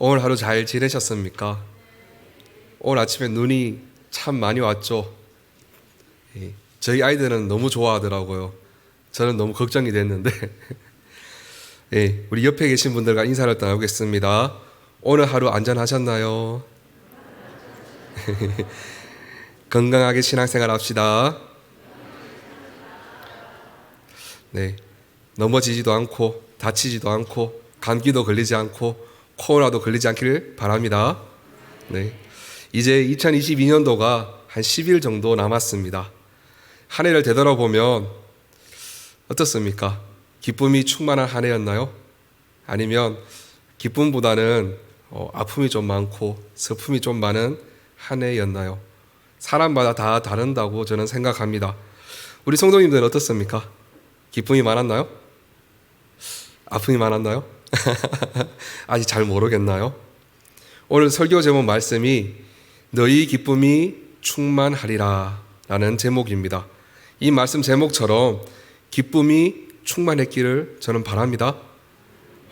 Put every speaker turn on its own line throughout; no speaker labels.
오늘 하루 잘 지내셨습니까? 오늘 아침에 눈이 참 많이 왔죠. 예, 저희 아이들은 너무 좋아하더라고요. 저는 너무 걱정이 됐는데, 예, 우리 옆에 계신 분들과 인사를 나누겠습니다. 오늘 하루 안전하셨나요? 건강하게 신앙생활 합시다. 네, 넘어지지도 않고 다치지도 않고 감기도 걸리지 않고 코로나도 걸리지 않기를 바랍니다. 네, 이제 2022년도가 한 10일 정도 남았습니다. 한 해를 되돌아보면 어떻습니까? 기쁨이 충만한 한 해였나요? 아니면 기쁨보다는 어, 아픔이 좀 많고 슬픔이 좀 많은 한 해였나요? 사람마다 다 다른다고 저는 생각합니다. 우리 성도님들은 어떻습니까? 기쁨이 많았나요? 아픔이 많았나요? 아직 잘 모르겠나요? 오늘 설교 제목 말씀이 너희 기쁨이 충만하리라 라는 제목입니다. 이 말씀 제목처럼 기쁨이 충만했기를 저는 바랍니다.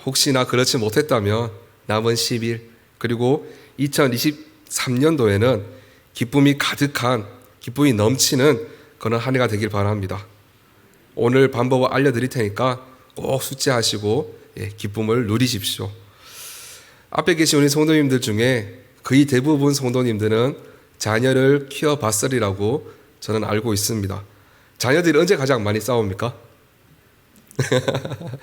혹시나 그렇지 못했다면 남은 10일 그리고 2023년도에는 기쁨이 가득한 기쁨이 넘치는 그런 한 해가 되길 바랍니다. 오늘 방법을 알려드릴 테니까 꼭 숙지하시고 예, 기쁨을 누리십시오. 앞에 계신 우리 성도님들 중에 거의 대부분 성도님들은 자녀를 키워봤으리라고 저는 알고 있습니다. 자녀들이 언제 가장 많이 싸웁니까?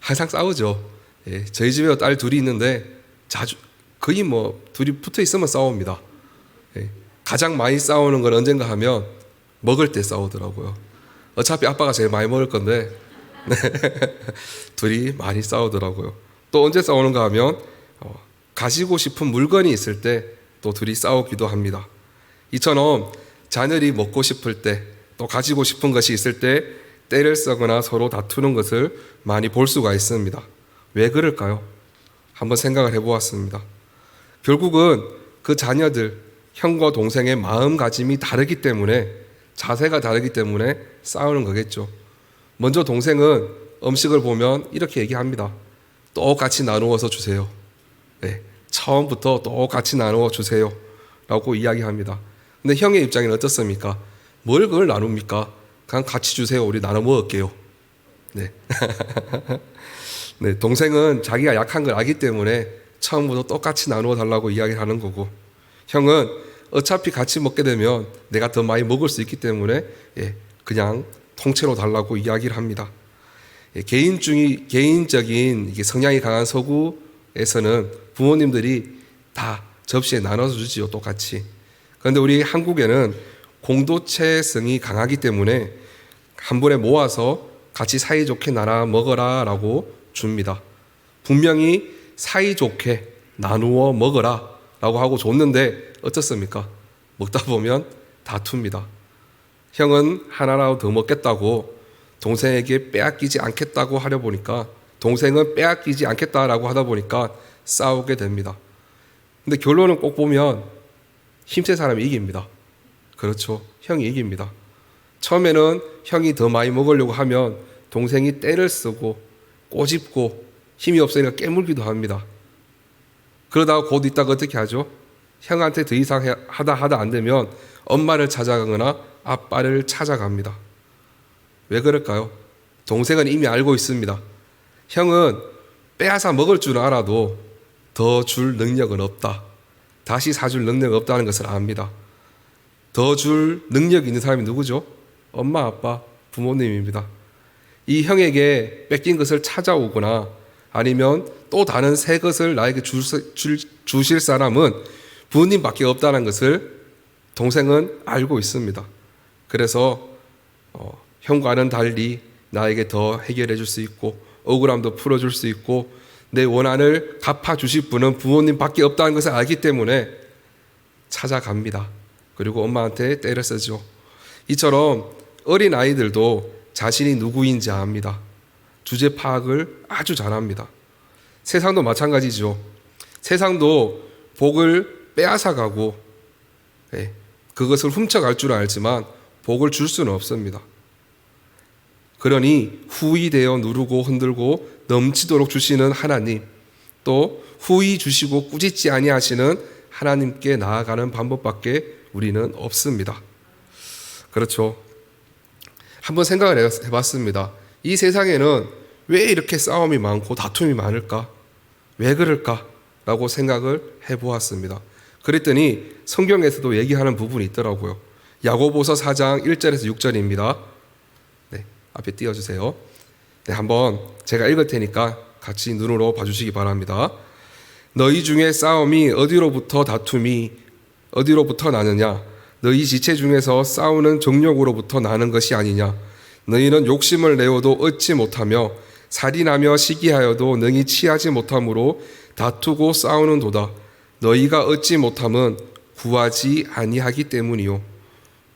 항상 싸우죠. 예, 저희 집에 딸 둘이 있는데 자주 거의 뭐 둘이 붙어 있으면 싸웁니다. 예, 가장 많이 싸우는 건 언젠가 하면 먹을 때 싸우더라고요. 어차피 아빠가 제일 많이 먹을 건데 네. 둘이 많이 싸우더라고요. 또 언제 싸우는가 하면 어, 가지고 싶은 물건이 있을 때 또 둘이 싸우기도 합니다. 이처럼 자녀들이 먹고 싶을 때 또 가지고 싶은 것이 있을 때 때를 쓰거나 서로 다투는 것을 많이 볼 수가 있습니다. 왜 그럴까요? 한번 생각을 해보았습니다. 결국은 그 자녀들, 형과 동생의 마음가짐이 다르기 때문에 자세가 다르기 때문에 싸우는 거겠죠. 먼저 동생은 음식을 보면 이렇게 얘기합니다. 똑같이 나누어서 주세요. 네, 처음부터 똑같이 나누어 주세요. 라고 이야기합니다. 근데 형의 입장에는 어떻습니까? 뭘 그걸 나눕니까? 그냥 같이 주세요. 우리 나눠 먹을게요. 네. 네, 동생은 자기가 약한 걸 알기 때문에 처음부터 똑같이 나누어 달라고 이야기를 하는 거고, 형은 어차피 같이 먹게 되면 내가 더 많이 먹을 수 있기 때문에 예, 그냥 통째로 달라고 이야기를 합니다. 예, 개인 중이 개인적인 성향이 강한 서구에서는 부모님들이 다 접시에 나눠서 주지요, 똑같이. 그런데 우리 한국에는 공동체성이 강하기 때문에 한 번에 모아서 같이 사이좋게 나눠 먹어라 라고 줍니다. 분명히 사이좋게 나누어 먹어라 라고 하고 줬는데 어떻습니까? 먹다 보면 다툽니다. 형은 하나라도 더 먹겠다고 동생에게 빼앗기지 않겠다고 하려 보니까 동생은 빼앗기지 않겠다라고 하다 보니까 싸우게 됩니다. 근데 결론은 꼭 보면 힘센 사람이 이깁니다. 그렇죠. 형이 이깁니다. 처음에는 형이 더 많이 먹으려고 하면 동생이 때를 쓰고 꼬집고 힘이 없으니까 깨물기도 합니다. 그러다가 곧 있다가 어떻게 하죠? 형한테 더 이상 하다 하다 안 되면 엄마를 찾아가거나 아빠를 찾아갑니다. 왜 그럴까요? 동생은 이미 알고 있습니다. 형은 빼앗아 먹을 줄 알아도 더 줄 능력은 없다. 다시 사줄 능력이 없다는 것을 압니다. 더 줄 능력이 있는 사람이 누구죠? 엄마, 아빠, 부모님입니다. 이 형에게 뺏긴 것을 찾아오거나 아니면 또 다른 새 것을 나에게 줄, 줄, 주실 사람은 부모님밖에 없다는 것을 동생은 알고 있습니다. 그래서 어, 형과는 달리 나에게 더 해결해 줄 수 있고 억울함도 풀어 줄 수 있고 내 원한을 갚아 주실 분은 부모님밖에 없다는 것을 알기 때문에 찾아갑니다. 그리고 엄마한테 때를 쓰죠. 이처럼 어린 아이들도 자신이 누구인지 압니다. 주제 파악을 아주 잘합니다. 세상도 마찬가지죠. 세상도 복을 빼앗아 가고 예, 그것을 훔쳐갈 줄 알지만 복을 줄 수는 없습니다. 그러니 후이되어 누르고 흔들고 넘치도록 주시는 하나님, 또 후히 주시고 꾸짖지 아니하시는 하나님께 나아가는 방법밖에 우리는 없습니다. 그렇죠. 한번 생각을 해- 해봤습니다. 이 세상에는 왜 이렇게 싸움이 많고 다툼이 많을까? 왜 그럴까? 라고 생각을 해보았습니다. 그랬더니 성경에서도 얘기하는 부분이 있더라고요. 야고보서 4장 1절에서 6절입니다. 네, 앞에 띄워주세요. 네, 한번 제가 읽을 테니까 같이 눈으로 봐주시기 바랍니다. 너희 중에 싸움이 어디로부터 다툼이 어디로부터 나느냐? 너희 지체 중에서 싸우는 정욕으로부터 나는 것이 아니냐? 너희는 욕심을 내어도 얻지 못하며 살인하며 시기하여도 능히 취하지 못함으로 다투고 싸우는 도다. 너희가 얻지 못함은 구하지 아니하기 때문이요.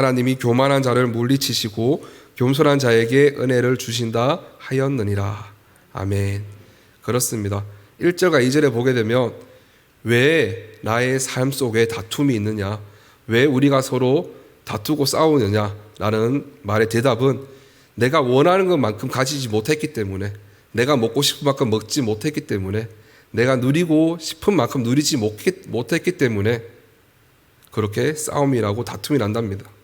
하나님이 교만한 자를 물리치시고 겸손한 자에게 은혜를 주신다 하였느니라. 아멘. 그렇습니다. 1절과 2절에 보게 되면 왜 나의 삶 속에 다툼이 있느냐? 왜 우리가 서로 다투고 싸우느냐 라는 말의 대답은 내가 원하는 것만큼 가지지 못했기 때문에 내가 먹고 싶은 만큼 먹지 못했기 때문에 내가 누리고 싶은 만큼 누리지 못했- 못했기 때문에 그렇게 싸움이라고 다툼이 난답니다.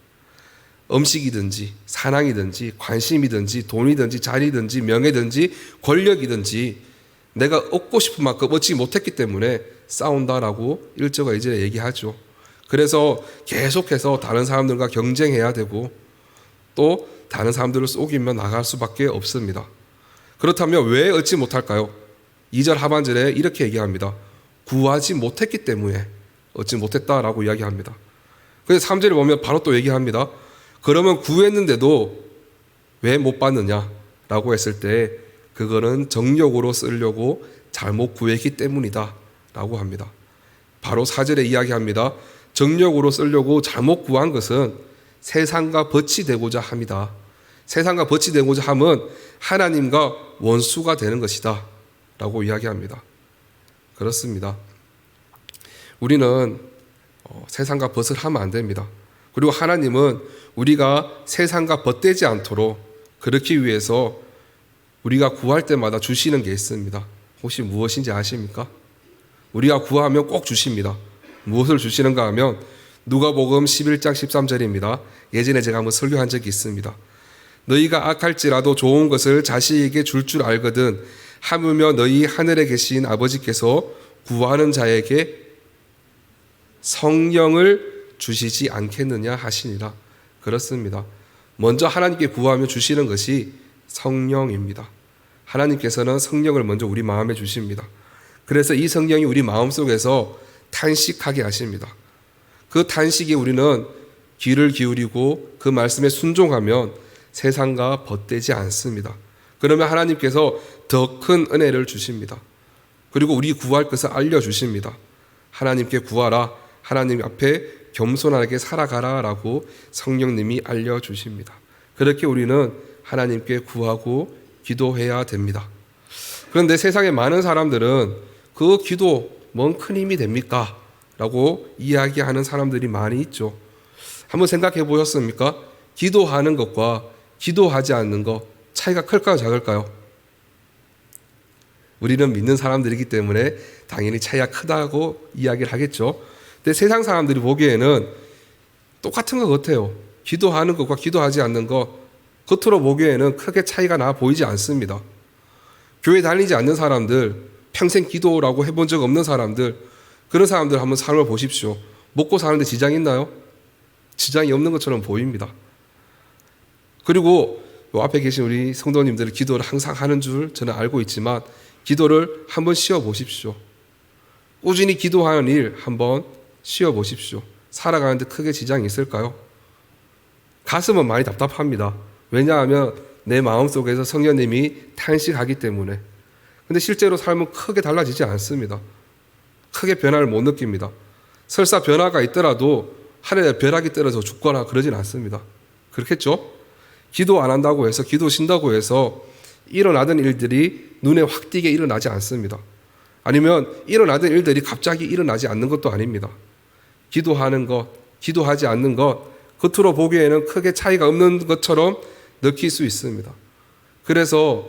음식이든지 사랑이든지 관심이든지 돈이든지 자리든지 명예든지 권력이든지 내가 얻고 싶은 만큼 얻지 못했기 때문에 싸운다라고 일저가 이제 얘기하죠. 그래서 계속해서 다른 사람들과 경쟁해야 되고 또 다른 사람들을 속이며 나갈 수밖에 없습니다. 그렇다면 왜 얻지 못할까요? 2절 하반절에 이렇게 얘기합니다. 구하지 못했기 때문에 얻지 못했다라고 이야기합니다. 그래서 3절에 보면 바로 또 얘기합니다. 그러면 구했는데도 왜 못 받느냐라고 했을 때 그거는 정력으로 쓰려고 잘못 구했기 때문이다라고 합니다. 바로 4절에 이야기합니다. 정력으로 쓰려고 잘못 구한 것은 세상과 벗이 되고자 합니다. 세상과 벗이 되고자 함은 하나님과 원수가 되는 것이다. 라고 이야기합니다. 그렇습니다. 우리는 어, 세상과 벗을 하면 안 됩니다. 그리고 하나님은 우리가 세상과 벗되지 않도록 그렇기 위해서 우리가 구할 때마다 주시는 게 있습니다. 혹시 무엇인지 아십니까? 우리가 구하면 꼭 주십니다. 무엇을 주시는가 하면 누가복음 11장 13절입니다. 예전에 제가 한번 설교한 적이 있습니다. 너희가 악할지라도 좋은 것을 자식에게 줄줄 알거든 하물며 너희 하늘에 계신 아버지께서 구하는 자에게 성령을 주시지 않겠느냐 하시니라. 그렇습니다. 먼저 하나님께 구하며 주시는 것이 성령입니다. 하나님께서는 성령을 먼저 우리 마음에 주십니다. 그래서 이 성령이 우리 마음 속에서 탄식하게 하십니다. 그 탄식에 우리는 귀를 기울이고 그 말씀에 순종하면 세상과 벗되지 않습니다. 그러면 하나님께서 더 큰 은혜를 주십니다. 그리고 우리 구할 것을 알려주십니다. 하나님께 구하라. 하나님 앞에 겸손하게 살아가라라고 성령님이 알려 주십니다. 그렇게 우리는 하나님께 구하고 기도해야 됩니다. 그런데 세상에 많은 사람들은 그 기도 뭔 큰 힘이 됩니까? 라고 이야기하는 사람들이 많이 있죠. 한번 생각해 보셨습니까? 기도하는 것과 기도하지 않는 것 차이가 클까요, 작을까요? 우리는 믿는 사람들이기 때문에 당연히 차이가 크다고 이야기를 하겠죠. 근데 세상 사람들이 보기에는 똑같은 것 같아요. 기도하는 것과 기도하지 않는 것 겉으로 보기에는 크게 차이가 나 보이지 않습니다. 교회 다니지 않는 사람들, 평생 기도라고 해본 적 없는 사람들, 그런 사람들 한번 삶을 보십시오. 먹고 사는데 지장이 있나요? 지장이 없는 것처럼 보입니다. 그리고 요 앞에 계신 우리 성도님들은 기도를 항상 하는 줄 저는 알고 있지만 기도를 한번 쉬어 보십시오. 꾸준히 기도하는 일 한번 쉬어 보십시오. 살아가는데 크게 지장이 있을까요? 가슴은 많이 답답합니다. 왜냐하면 내 마음 속에서 성령님이 탄식하기 때문에 근데 실제로 삶은 크게 달라지지 않습니다. 크게 변화를 못 느낍니다. 설사 변화가 있더라도 하늘에 벼락이 떨어져 죽거나 그러진 않습니다. 그렇겠죠? 기도 안 한다고 해서 기도 쉰다고 해서 일어나던 일들이 눈에 확 띄게 일어나지 않습니다. 아니면 일어나던 일들이 갑자기 일어나지 않는 것도 아닙니다. 기도하는 것, 기도하지 않는 것, 겉으로 보기에는 크게 차이가 없는 것처럼 느낄 수 있습니다. 그래서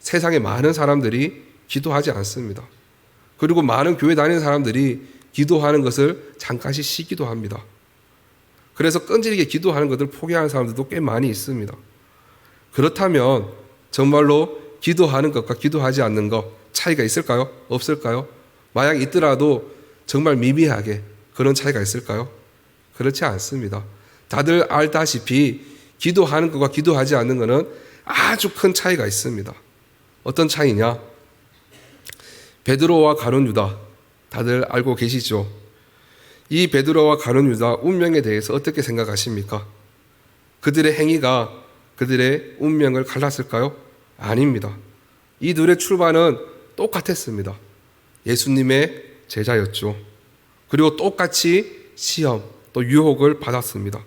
세상에 많은 사람들이 기도하지 않습니다. 그리고 많은 교회 다니는 사람들이 기도하는 것을 잠깐씩 쉬기도 합니다. 그래서 끈질기게 기도하는 것을 포기하는 사람들도 꽤 많이 있습니다. 그렇다면 정말로 기도하는 것과 기도하지 않는 것 차이가 있을까요? 없을까요? 만약 있더라도 정말 미미하게 그런 차이가 있을까요? 그렇지 않습니다. 다들 알다시피 기도하는 것과 기도하지 않는 것은 아주 큰 차이가 있습니다. 어떤 차이냐? 베드로와 가론 유다 다들 알고 계시죠? 이 베드로와 가론 유다 운명에 대해서 어떻게 생각하십니까? 그들의 행위가 그들의 운명을 갈랐을까요? 아닙니다. 이 둘의 출발은 똑같았습니다. 예수님의 제자였죠. 그리고 똑같이 시험 또 유혹을 받았습니다.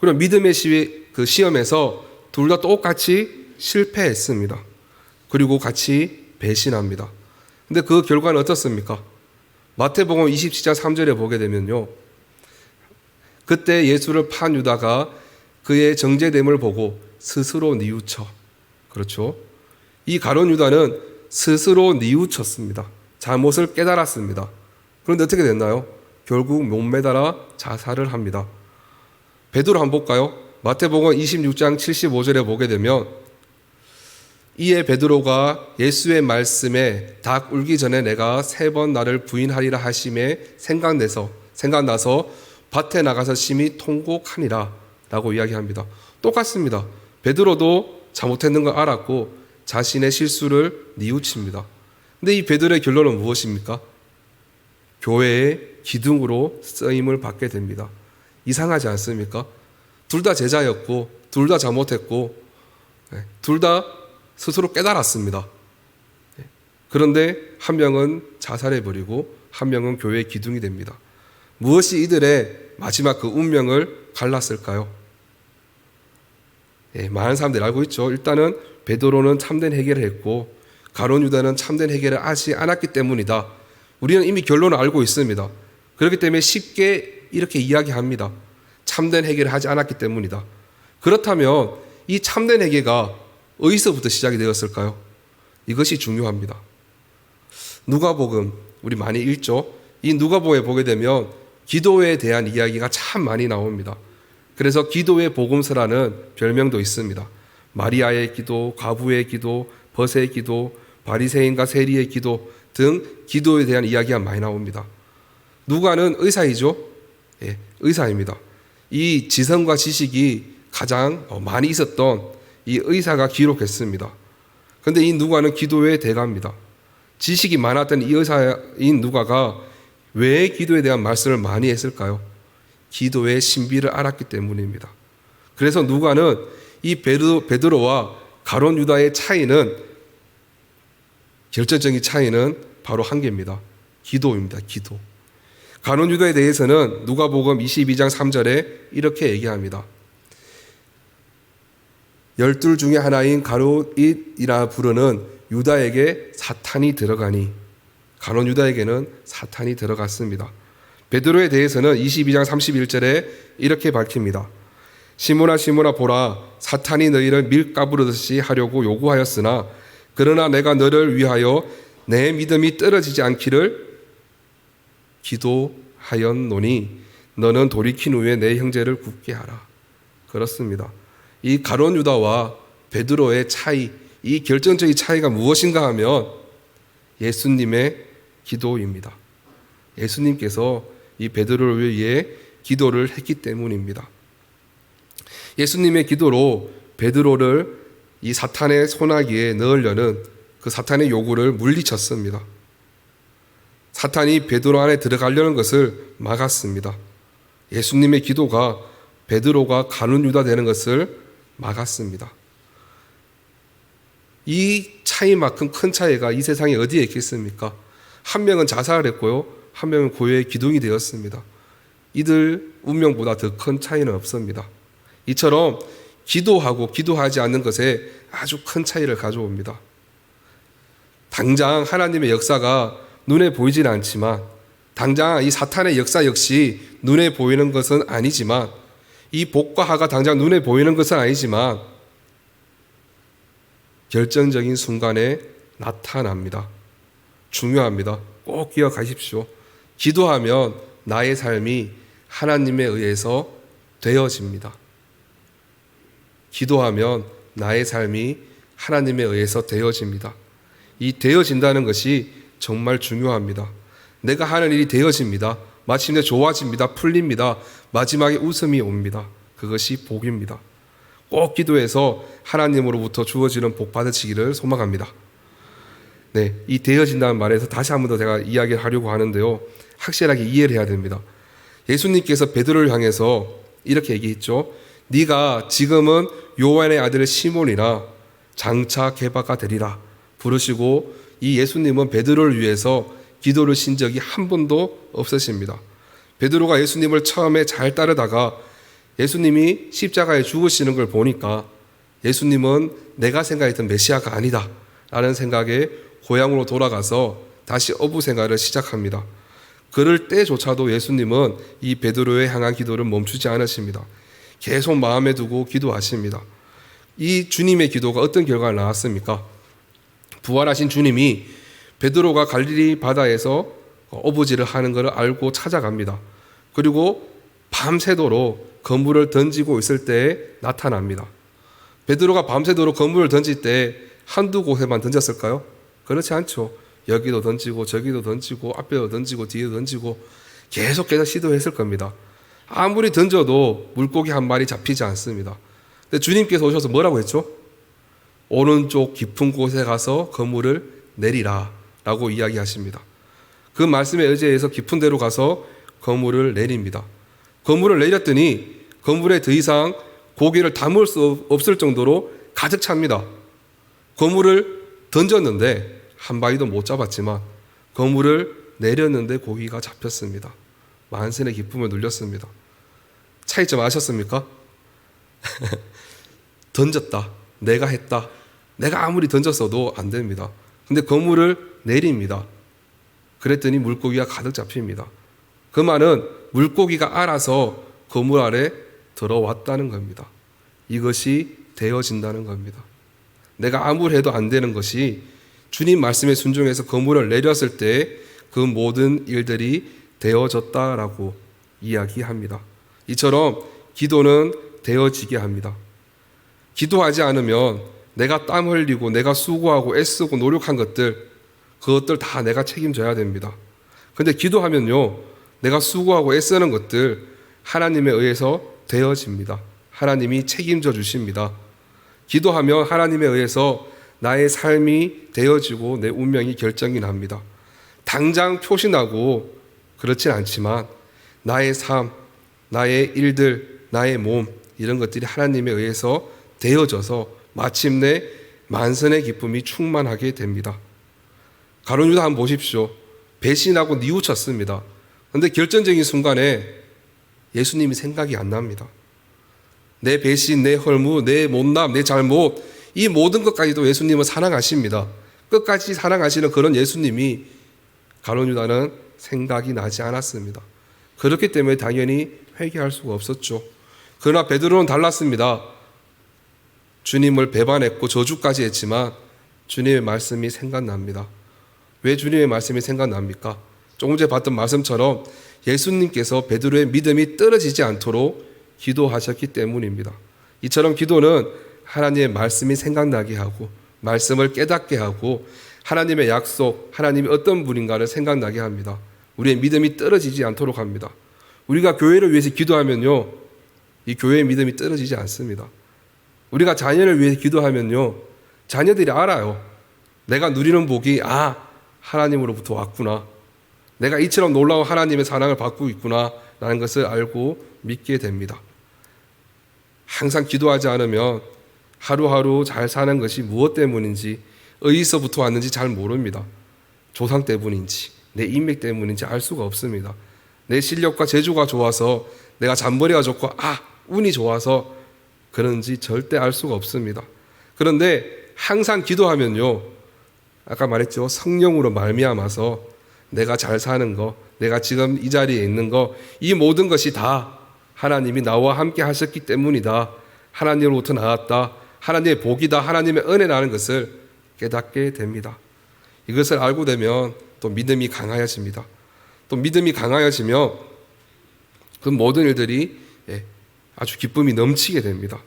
그리고 믿음의 시, 그 시험에서 둘 다 똑같이 실패했습니다. 그리고 같이 배신합니다. 근데 그 결과는 어떻습니까? 마태복음 27장 3절에 보게 되면요. 그때 예수를 판 유다가 그의 정제됨을 보고 스스로 뉘우쳐. 그렇죠? 이 가론 유다는 스스로 뉘우쳤습니다. 잘못을 깨달았습니다. 그런데 어떻게 됐나요? 결국 몸매달아 자살을 합니다. 베드로 한번 볼까요? 마태복음 26장 75절에 보게 되면 이에 베드로가 예수의 말씀에 닭 울기 전에 내가 세 번 나를 부인하리라 하심에 생각내서 생각나서 밭에 나가서 심히 통곡하니라 라고 이야기합니다. 똑같습니다. 베드로도 잘못했는 걸 알았고 자신의 실수를 뉘우칩니다. 근데 이 베드로의 결론은 무엇입니까? 교회의 기둥으로 쓰임을 받게 됩니다. 이상하지 않습니까? 둘 다 제자였고, 둘 다 잘못했고, 네, 둘다 스스로 깨달았습니다. 네, 그런데 한 명은 자살해버리고, 한 명은 교회의 기둥이 됩니다. 무엇이 이들의 마지막 그 운명을 갈랐을까요? 예, 많은 사람들이 알고 있죠. 일단은 베드로는 참된 해결을 했고 가론 유다는 참된 해결을 하지 않았기 때문이다. 우리는 이미 결론을 알고 있습니다. 그렇기 때문에 쉽게 이렇게 이야기합니다. 참된 해결을 하지 않았기 때문이다. 그렇다면 이 참된 해결가 어디서부터 시작이 되었을까요? 이것이 중요합니다. 누가복음 우리 많이 읽죠. 이 누가복음에 보게 되면 기도에 대한 이야기가 참 많이 나옵니다. 그래서 기도의 복음서라는 별명도 있습니다. 마리아의 기도, 과부의 기도, 버세의 기도, 바리새인과 세리의 기도 등 기도에 대한 이야기가 많이 나옵니다. 누가는 의사이죠. 예, 의사입니다. 이 지성과 지식이 가장 많이 있었던 이 의사가 기록했습니다. 그런데 이 누가는 기도의 대가입니다. 지식이 많았던 이 의사인 누가가 왜 기도에 대한 말씀을 많이 했을까요? 기도의 신비를 알았기 때문입니다. 그래서 누가는 이 베드로, 와 가론 유다의 차이는 결정적인 차이는 바로 한 개입니다. 기도입니다. 기도. 가론 유다에 대해서는 누가복음 22장 3절에 이렇게 얘기합니다. 열둘 중에 하나인 가롯이라 부르는 유다에게 사탄이 들어가니 가론 유다에게는 사탄이 들어갔습니다. 베드로에 대해서는 22장 31절에 이렇게 밝힙니다. 시몬아 시몬아 보라 사탄이 너희를 밀가부르듯이 하려고 요구하였으나 그러나 내가 너를 위하여 내 믿음이 떨어지지 않기를 기도하였노니 너는 돌이킨 후에 내 형제를 굳게 하라. 그렇습니다. 이 가론 유다와 베드로의 차이, 이 결정적인 차이가 무엇인가 하면 예수님의 기도입니다. 예수님께서 이 베드로를 위해 기도를 했기 때문입니다. 예수님의 기도로 베드로를 이 사탄의 소나기에 넣으려는 그 사탄의 요구를 물리쳤습니다. 사탄이 베드로 안에 들어가려는 것을 막았습니다. 예수님의 기도가 베드로가 가는 유다 되는 것을 막았습니다. 이 차이만큼 큰 차이가 이 세상에 어디에 있겠습니까? 한 명은 자살을 했고요. 한 명은 고요의 기둥이 되었습니다. 이들 운명보다 더 큰 차이는 없습니다. 이처럼 기도하고 기도하지 않는 것에 아주 큰 차이를 가져옵니다. 당장 하나님의 역사가 눈에 보이지는 않지만 당장 이 사탄의 역사 역시 눈에 보이는 것은 아니지만 이 복과 하가 당장 눈에 보이는 것은 아니지만 결정적인 순간에 나타납니다. 중요합니다. 꼭 기억하십시오. 기도하면 나의 삶이 하나님에 의해서 되어집니다. 기도하면 나의 삶이 하나님에 의해서 되어집니다. 이 되어진다는 것이 정말 중요합니다. 내가 하는 일이 되어집니다. 마침내 좋아집니다. 풀립니다. 마지막에 웃음이 옵니다. 그것이 복입니다. 꼭 기도해서 하나님으로부터 주어지는 복 받으시기를 소망합니다. 네, 이 되어진다는 말에서 다시 한 번 더 제가 이야기를 하려고 하는데요. 확실하게 이해를 해야 됩니다. 예수님께서 베드로를 향해서 이렇게 얘기했죠. 네가 지금은 요한의 아들 시몬이나 장차 개바가 되리라 부르시고 이 예수님은 베드로를 위해서 기도를 신 적이 한 번도 없으십니다. 베드로가 예수님을 처음에 잘 따르다가 예수님이 십자가에 죽으시는 걸 보니까 예수님은 내가 생각했던 메시아가 아니다 라는 생각에 고향으로 돌아가서 다시 어부 생활을 시작합니다. 그럴 때조차도 예수님은 이 베드로의 향한 기도를 멈추지 않으십니다. 계속 마음에 두고 기도하십니다. 이 주님의 기도가 어떤 결과가 나왔습니까? 부활하신 주님이 베드로가 갈릴리 바다에서 어부지를 하는 것을 알고 찾아갑니다. 그리고 밤새도록 건물을 던지고 있을 때에 나타납니다. 베드로가 밤새도록 건물을 던질 때 한두 곳에만 던졌을까요? 그렇지 않죠. 여기도 던지고 저기도 던지고 앞에도 던지고 뒤에도 던지고 계속해서 시도했을 겁니다. 아무리 던져도 물고기 한 마리 잡히지 않습니다. 근데 주님께서 오셔서 뭐라고 했죠? 오른쪽 깊은 곳에 가서 그물을 내리라 라고 이야기하십니다. 그 말씀에 의지해서 깊은 데로 가서 거물을 내립니다. 거물을 내렸더니 거물에 더 이상 고기를 담을 수 없을 정도로 가득 찹니다. 거물을 던졌는데 한 마리도 못 잡았지만 거물을 내렸는데 고기가 잡혔습니다. 만선의 기쁨을 눌렸습니다. 차이점 아셨습니까? 던졌다. 내가 했다. 내가 아무리 던졌어도 안 됩니다. 근데 거물을 내립니다. 그랬더니 물고기가 가득 잡힙니다. 그 말은 물고기가 알아서 거물 아래 들어왔다는 겁니다. 이것이 되어진다는 겁니다. 내가 아무리 해도 안 되는 것이 주님 말씀에 순종해서 거물을 내렸을 때 그 모든 일들이 되어졌다라고 이야기합니다. 이처럼 기도는 되어지게 합니다. 기도하지 않으면 내가 땀 흘리고 내가 수고하고 애쓰고 노력한 것들 그것들 다 내가 책임져야 됩니다. 근데 기도하면요. 내가 수고하고 애쓰는 것들 하나님에 의해서 되어집니다. 하나님이 책임져 주십니다. 기도하면 하나님에 의해서 나의 삶이 되어지고 내 운명이 결정이 납니다. 당장 표시나고 그렇진 않지만 나의 삶, 나의 일들, 나의 몸 이런 것들이 하나님에 의해서 되어져서 마침내 만선의 기쁨이 충만하게 됩니다. 가론 유다 한번 보십시오. 배신하고 뉘우쳤습니다. 그런데 결정적인 순간에 예수님이 생각이 안 납니다. 내 배신, 내 헐무, 내 못남, 내 잘못 이 모든 것까지도 예수님은 사랑하십니다. 끝까지 사랑하시는 그런 예수님이 가론 유다는 생각이 나지 않았습니다. 그렇기 때문에 당연히 회개할 수가 없었죠. 그러나 베드로는 달랐습니다. 주님을 배반했고 저주까지 했지만 주님의 말씀이 생각납니다. 왜 주님의 말씀이 생각납니까? 조금 전에 봤던 말씀처럼 예수님께서 베드로의 믿음이 떨어지지 않도록 기도하셨기 때문입니다. 이처럼 기도는 하나님의 말씀이 생각나게 하고 말씀을 깨닫게 하고 하나님의 약속, 하나님이 어떤 분인가를 생각나게 합니다. 우리의 믿음이 떨어지지 않도록 합니다. 우리가 교회를 위해서 기도하면요, 이 교회의 믿음이 떨어지지 않습니다. 우리가 자녀를 위해서 기도하면요, 자녀들이 알아요. 내가 누리는 복이, 아, 하나님으로부터 왔구나. 내가 이처럼 놀라운 하나님의 사랑을 받고 있구나. 라는 것을 알고 믿게 됩니다. 항상 기도하지 않으면 하루하루 잘 사는 것이 무엇 때문인지 어디서부터 왔는지 잘 모릅니다. 조상 때문인지 내 인맥 때문인지 알 수가 없습니다. 내 실력과 재주가 좋아서 내가 잔머리가 좋고 아 운이 좋아서 그런지 절대 알 수가 없습니다. 그런데 항상 기도하면요. 아까 말했죠. 성령으로 말미암아서 내가 잘 사는 거, 내가 지금 이 자리에 있는 거, 이 모든 것이 다 하나님이 나와 함께 하셨기 때문이다. 하나님으로부터 나왔다. 하나님의 복이다. 하나님의 은혜라는 것을 깨닫게 됩니다. 이것을 알고 되면 또 믿음이 강하여집니다. 또 믿음이 강하여지며 그 모든 일들이 예, 아주 기쁨이 넘치게 됩니다.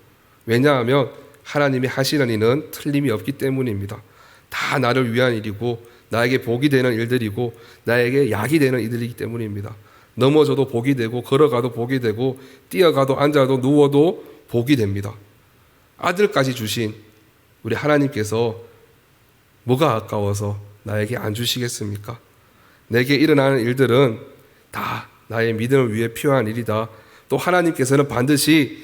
왜냐하면 하나님이 하시는 일은 틀림이 없기 때문입니다. 다 나를 위한 일이고 나에게 복이 되는 일들이고 나에게 약이 되는 일들이기 때문입니다. 넘어져도 복이 되고 걸어가도 복이 되고 뛰어가도 앉아도 누워도 복이 됩니다. 아들까지 주신 우리 하나님께서 뭐가 아까워서 나에게 안 주시겠습니까? 내게 일어나는 일들은 다 나의 믿음을 위해 필요한 일이다. 또 하나님께서는 반드시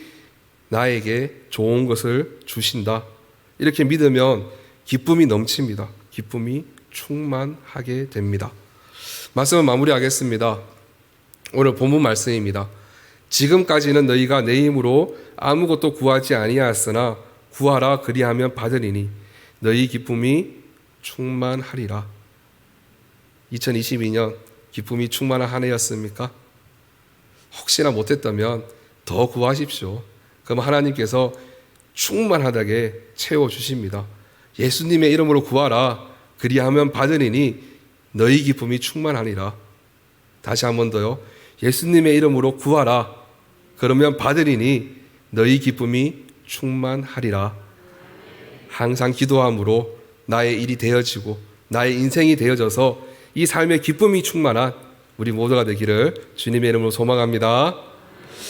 나에게 좋은 것을 주신다. 이렇게 믿으면 기쁨이 넘칩니다. 기쁨이 충만하게 됩니다. 말씀을 마무리하겠습니다. 오늘 본문 말씀입니다. 지금까지는 너희가 내 힘으로 아무것도 구하지 아니하였으나 구하라 그리하면 받으리니 너희 기쁨이 충만하리라. 2022년 기쁨이 충만한 한 해였습니까? 혹시나 못했다면 더 구하십시오. 그럼 하나님께서 충만하다게 채워 주십니다. 예수님의 이름으로 구하라. 그리하면 받으리니 너희 기쁨이 충만하니라. 다시 한 번 더요. 예수님의 이름으로 구하라. 그러면 받으리니 너희 기쁨이 충만하리라. 항상 기도함으로 나의 일이 되어지고 나의 인생이 되어져서 이 삶의 기쁨이 충만한 우리 모두가 되기를 주님의 이름으로 소망합니다.